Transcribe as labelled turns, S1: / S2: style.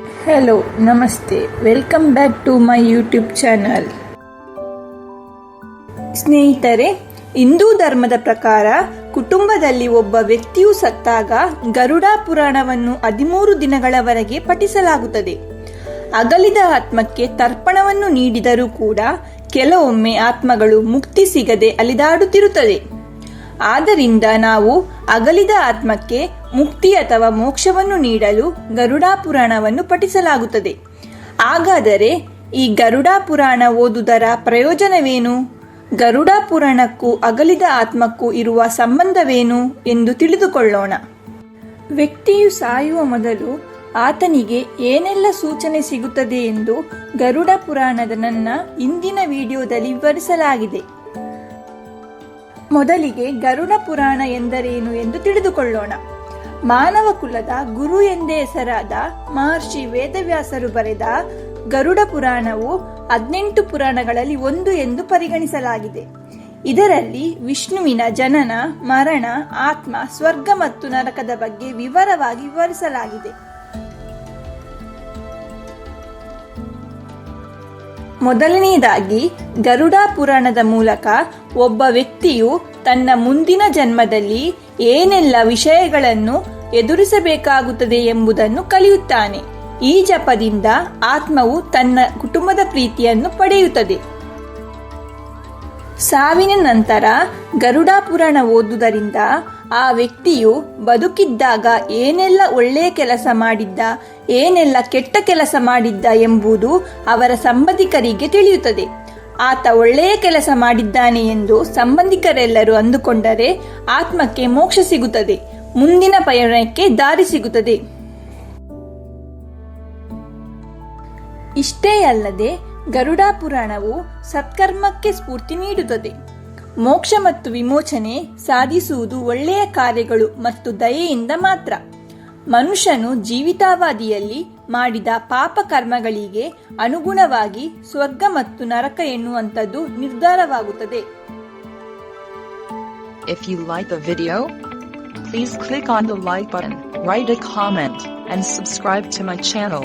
S1: Hello ನಮಸ್ತೆ welcome back to my YouTube channel ಸ್ನೇಹಿತರೆ, ಹಿಂದೂ ಧರ್ಮದ ಪ್ರಕಾರ ಕುಟುಂಬದಲ್ಲಿ ಒಬ್ಬ ವ್ಯಕ್ತಿಯು ಸತ್ತಾಗ ಗರುಡ ಪುರಾಣವನ್ನು ಹದಿಮೂರು ದಿನಗಳವರೆಗೆ ಪಠಿಸಲಾಗುತ್ತದೆ. ಅಗಲಿದ ಆತ್ಮಕ್ಕೆ ತರ್ಪಣವನ್ನು ನೀಡಿದರೂ ಕೂಡ ಕೆಲವೊಮ್ಮೆ ಆತ್ಮಗಳು ಮುಕ್ತಿ ಸಿಗದೆ ಅಲಿದಾಡುತ್ತಿರುತ್ತದೆ. ಆದ್ದರಿಂದ ನಾವು ಅಗಲಿದ ಆತ್ಮಕ್ಕೆ ಮುಕ್ತಿ ಅಥವಾ ಮೋಕ್ಷವನ್ನು ನೀಡಲು ಗರುಡಾ ಪುರಾಣವನ್ನು ಪಠಿಸಲಾಗುತ್ತದೆ. ಹಾಗಾದರೆ ಈ ಗರುಡಾ ಪುರಾಣ ಓದುವುದರ ಪ್ರಯೋಜನವೇನು? ಗರುಡಾ ಪುರಾಣಕ್ಕೂ ಅಗಲಿದ ಆತ್ಮಕ್ಕೂ ಇರುವ ಸಂಬಂಧವೇನು ಎಂದು ತಿಳಿದುಕೊಳ್ಳೋಣ. ವ್ಯಕ್ತಿಯು ಸಾಯುವ ಮೊದಲು ಆತನಿಗೆ ಏನೆಲ್ಲ ಸೂಚನೆ ಸಿಗುತ್ತದೆ ಎಂದು ಗರುಡ ಪುರಾಣದ ನನ್ನ ಇಂದಿನ ವಿಡಿಯೋದಲ್ಲಿ ವಿವರಿಸಲಾಗಿದೆ. ಮೊದಲಿಗೆ ಗರುಡ ಪುರಾಣ ಎಂದರೇನು ಎಂದು ತಿಳಿದುಕೊಳ್ಳೋಣ. ಮಾನವ ಕುಲದ ಗುರು ಎಂದೇ ಹೆಸರಾದ ಮಹರ್ಷಿ ವೇದವ್ಯಾಸರು ಬರೆದ ಗರುಡ ಪುರಾಣವು ಹದಿನೆಂಟು ಪುರಾಣಗಳಲ್ಲಿ ಒಂದು ಎಂದು ಪರಿಗಣಿಸಲಾಗಿದೆ. ಇದರಲ್ಲಿ ವಿಷ್ಣುವಿನ ಜನನ, ಮರಣ, ಆತ್ಮ, ಸ್ವರ್ಗ ಮತ್ತು ನರಕದ ಬಗ್ಗೆ ವಿವರವಾಗಿ ವಿವರಿಸಲಾಗಿದೆ. ಮೊದಲನೆಯದಾಗಿ ಗರುಡ ಪುರಾಣದ ಮೂಲಕ ಒಬ್ಬ ವ್ಯಕ್ತಿಯು ತನ್ನ ಮುಂದಿನ ಜನ್ಮದಲ್ಲಿ ಏನೆಲ್ಲ ವಿಷಯಗಳನ್ನು ಎದುರಿಸಬೇಕಾಗುತ್ತದೆ ಎಂಬುದನ್ನು ಕಲಿಯುತ್ತಾನೆ. ಈ ಜಪದಿಂದ ಆತ್ಮವು ತನ್ನ ಕುಟುಂಬದ ಪ್ರೀತಿಯನ್ನು ಪಡೆಯುತ್ತದೆ. ಸಾವಿನ ನಂತರ ಗರುಡ ಪುರಾಣ ಓದುವುದರಿಂದ ಆ ವ್ಯಕ್ತಿಯು ಬದುಕಿದ್ದಾಗ ಏನೆಲ್ಲ ಒಳ್ಳೆಯ ಕೆಲಸ ಮಾಡಿದ್ದ, ಏನೆಲ್ಲ ಕೆಟ್ಟ ಕೆಲಸ ಮಾಡಿದ್ದ ಎಂಬುದು ಅವರ ಸಂಬಂಧಿಕರಿಗೆ ತಿಳಿಯುತ್ತದೆ. ಆತ ಒಳ್ಳೆಯ ಕೆಲಸ ಮಾಡಿದ್ದಾನೆ ಎಂದು ಸಂಬಂಧಿಕರೆಲ್ಲರೂ ಅಂದುಕೊಂಡರೆ ಆತ್ಮಕ್ಕೆ ಮೋಕ್ಷ ಸಿಗುತ್ತದೆ, ಮುಂದಿನ ಪಯಣಕ್ಕೆ ದಾರಿ ಸಿಗುತ್ತದೆ. ಇಷ್ಟೇ ಅಲ್ಲದೆ ಗರುಡ ಪುರಾಣವು ಸತ್ಕರ್ಮಕ್ಕೆ ಸ್ಫೂರ್ತಿ ನೀಡುತ್ತದೆ. ಮೋಕ್ಷ ಮತ್ತು ವಿಮೋಚನೆ ಸಾಧಿಸುವುದು ಒಳ್ಳೆಯ ಕಾರ್ಯಗಳು ಮತ್ತು ದಯೆಯಿಂದ ಮಾತ್ರ ಮನುಷ್ಯನು ಜೀವಿತಾವಧಿಯಲ್ಲಿ ಮಾಡಿದ ಪಾಪ ಕರ್ಮಗಳಿಗೆ ಅನುಗುಣವಾಗಿ ಸ್ವರ್ಗ ಮತ್ತು ನರಕ ಎನ್ನುವಂಥದ್ದು ನಿರ್ಧಾರವಾಗುತ್ತದೆ
S2: If you like the video, please click on the like button, write a comment, and subscribe to my channel.